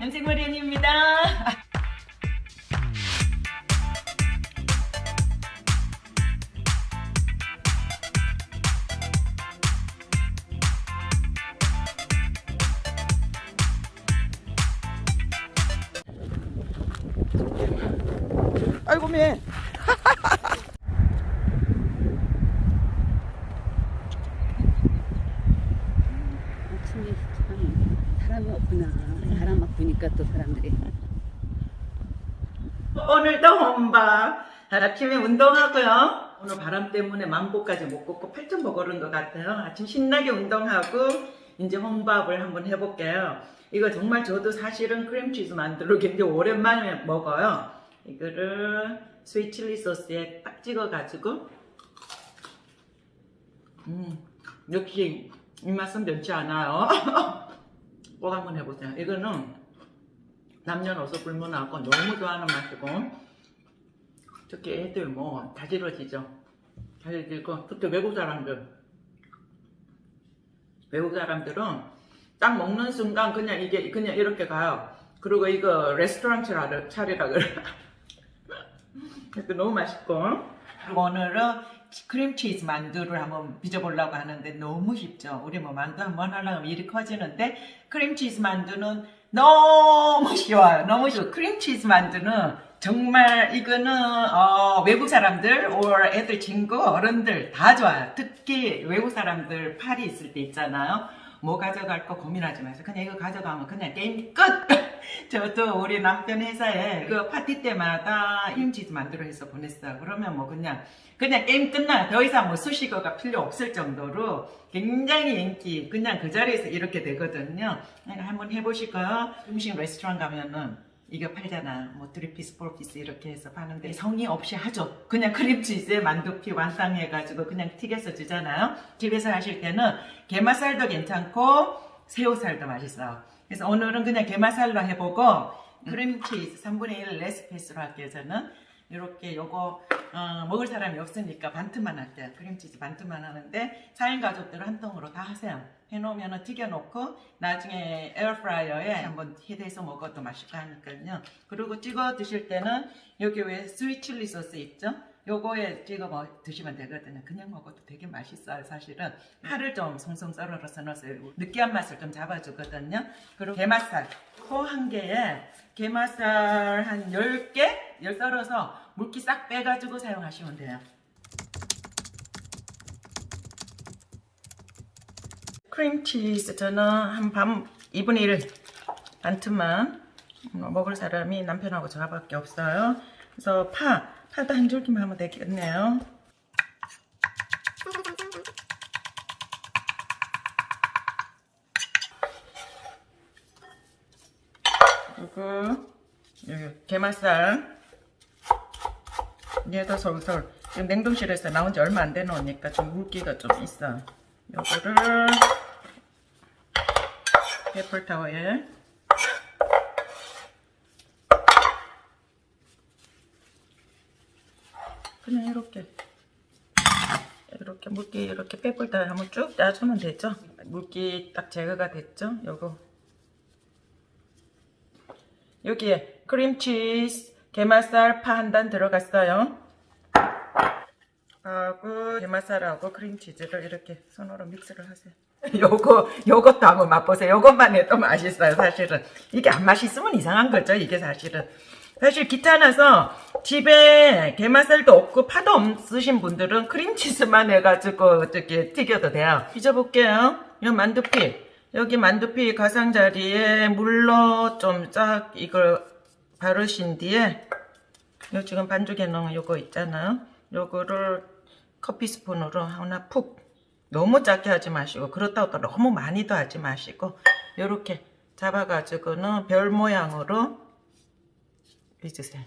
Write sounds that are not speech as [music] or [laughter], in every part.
연생머리언입니다. 아이고 매. 아침에 참 사람이 없구나. 사람 막 보니까 또 사람들이. 오늘도 혼밥. 아침에 운동하고요. 오늘 바람 때문에 만보까지 못 걷고 8점 못 걸은 것 같아요. 아침 신나게 운동하고 이제 혼밥을 한번 해볼게요. 이거 정말 저도 사실은 크림치즈 만들어 굉장히 오랜만에 먹어요. 이거를 스윗 칠리 소스에 딱 찍어가지고 음 역시 입맛은 변치 않아요. [laughs] 꼭 한번 해보세요. 이거는 남녀노소 불문하고 너무 좋아하는 맛이고 특히 애들 뭐 다지러지죠. 다지러지고 특히 외국 사람들 외국 사람들은 딱 먹는 순간 그냥 이게 그냥 이렇게 가요. 그리고 이거 레스토랑 차리라 그래. [laughs] 너무 맛있고. 오늘은 크림치즈 만두를 한번 빚어보려고 하는데 너무 쉽죠. 우리 뭐 만두 한번 하려면 일이 커지는데 크림치즈 만두는 너무 쉬워요. 너무 쉬워. 크림치즈 만두는 정말 이거는 어, 외국 사람들, 애들 친구, 어른들 다 좋아요. 특히 외국 사람들 파리 있을 때 있잖아요. 뭐 가져갈 거 고민하지 마세요. 그냥 이거 가져가면 그냥 게임 끝! [laughs] 저도 우리 남편 회사에 그 파티 때마다 크림치즈 만들어 해서 보냈어요. 그러면 뭐 그냥, 그냥 게임 끝나. 더 이상 뭐 수식어가 필요 없을 정도로 굉장히 인기, 그냥 그 자리에서 이렇게 되거든요. 그러니까 한번 해보실까요? 음식 레스토랑 가면은 이거 팔잖아. 뭐 3피스, 4피스 이렇게 해서 파는데 성의 없이 하죠. 그냥 크림치즈에 만두피 완쌍해가지고 그냥 튀겨서 주잖아요. 집에서 하실 때는 게맛살도 괜찮고 새우살도 맛있어요. 그래서 오늘은 그냥 게맛살로 해보고 크림치즈 3분의 1 레시피스로 할게요. 저는 이렇게 요거 어, 먹을 사람이 없으니까 반트만 할게요. 크림치즈 반트만 하는데 4인 가족들 한 통으로 다 하세요. 해놓으면 튀겨놓고 나중에 에어프라이어에 한번 해대서 먹어도 맛있고 하니까요. 그리고 찍어 드실 때는 여기 왜 스윗 칠리 소스 있죠? 요거에 찍어 먹, 드시면 되거든요. 그냥 먹어도 되게 맛있어요, 사실은. 파를 좀 송송 썰어서 넣었어요. 느끼한 맛을 좀 잡아주거든요. 그리고 게맛살. 코 한 개에 게맛살 한 10개? 열 썰어서 물기 싹 빼가지고 사용하시면 돼요. 크림치즈 저는 한 반, 2분의 1 반틈만 먹을 사람이 남편하고 저밖에 없어요. 그래서 파, 파도 한 줄기만 하면 되겠네요. 그리고 여기 게맛살 얘도 솔솔 지금 냉동실에서 나온 지 얼마 안 돼 놓으니까 좀 물기가 좀 있어. 요거를 페플 타워에 그냥 이렇게 이렇게 물기 이렇게 타워 한번 쭉 따주면 되죠? 물기 딱 제거가 됐죠? 요거. 여기에 크림치즈, 게맛살, 파 한 단 들어갔어요. 하고 게맛살하고 크림치즈를 이렇게 손으로 믹스를 하세요. [laughs] 요거 요것도 한번 맛보세요. 요것만 해도 맛있어요. 사실은 이게 안 맛있으면 이상한 거죠. 이게 사실은 사실 귀찮아서 집에 게맛살도 없고 파도 없으신 분들은 크림치즈만 해가지고 어떻게 튀겨도 돼요. 빚어볼게요. 요 만두피 여기 만두피 가장자리에 물로 좀 쫙 이걸 바르신 뒤에 요 지금 반죽해 놓은 요거 있잖아요. 요거를 커피 스푼으로 하나 푹 너무 작게 하지 마시고 그렇다고 또 너무 많이도 하지 마시고 요렇게 잡아가지고는 별 모양으로 빚으세요.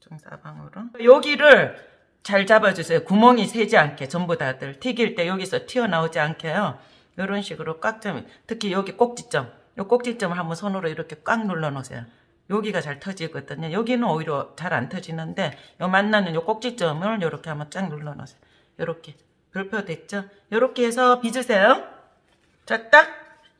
중사방으로 여기를 잘 잡아주세요. 구멍이 새지 않게 전부 다들 튀길 때 여기서 튀어나오지 않게요. 이런 식으로 꽉 좀, 특히 여기 꼭지점, 요 꼭지점을 한번 손으로 이렇게 꽉 눌러 놓으세요. 여기가 잘 터지거든요. 여기는 오히려 잘 안 터지는데, 요 만나는 요 꼭지점을 이렇게 한번 쫙 눌러 놓으세요. 이렇게. 별표 됐죠? 이렇게 해서 빚으세요. 자, 딱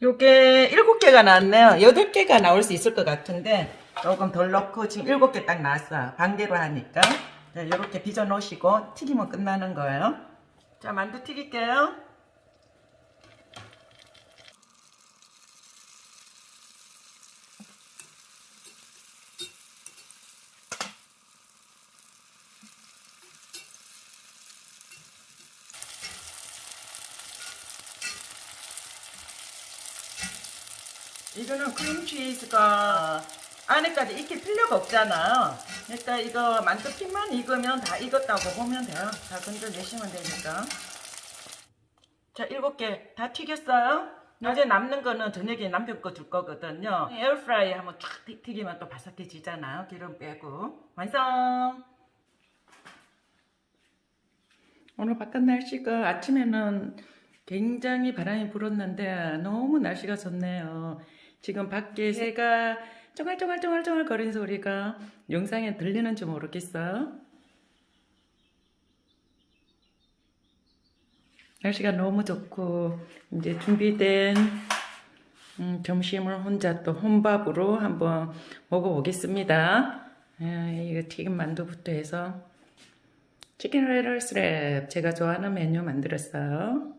요게 일곱 개가 나왔네요. 여덟 개가 나올 수 있을 것 같은데 조금 덜 넣고 지금 일곱 개딱 나왔어요. 반개로 하니까. 자, 이렇게 빚어 놓으시고 튀기면 끝나는 거예요. 자, 만두 튀길게요. 이거는 크림치즈가 안에까지 익힐 필요가 없잖아요. 그러니까 이거 만두피만 익으면 다 익었다고 보면 돼요. 다 건져내시면 되니까. 자, 일곱 개 다 튀겼어요. 이제 남는 거는 저녁에 남편 거 줄 거거든요. 에어프라이에 한번 쫙 튀- 튀기면 또 바삭해지잖아요. 기름 빼고. 완성! 오늘 바깥 날씨가 아침에는 굉장히 바람이 불었는데 너무 날씨가 좋네요. 지금 밖에 새가 쫑알쫑알쫑알쫑알 거리는 소리가 영상에 들리는지 모르겠어요. 날씨가 너무 좋고 이제 준비된 음, 점심을 혼자 또 혼밥으로 한번 먹어보겠습니다. 아, 이거 튀김 만두부터 해서 치킨 레럴 스랩 제가 좋아하는 메뉴 만들었어요.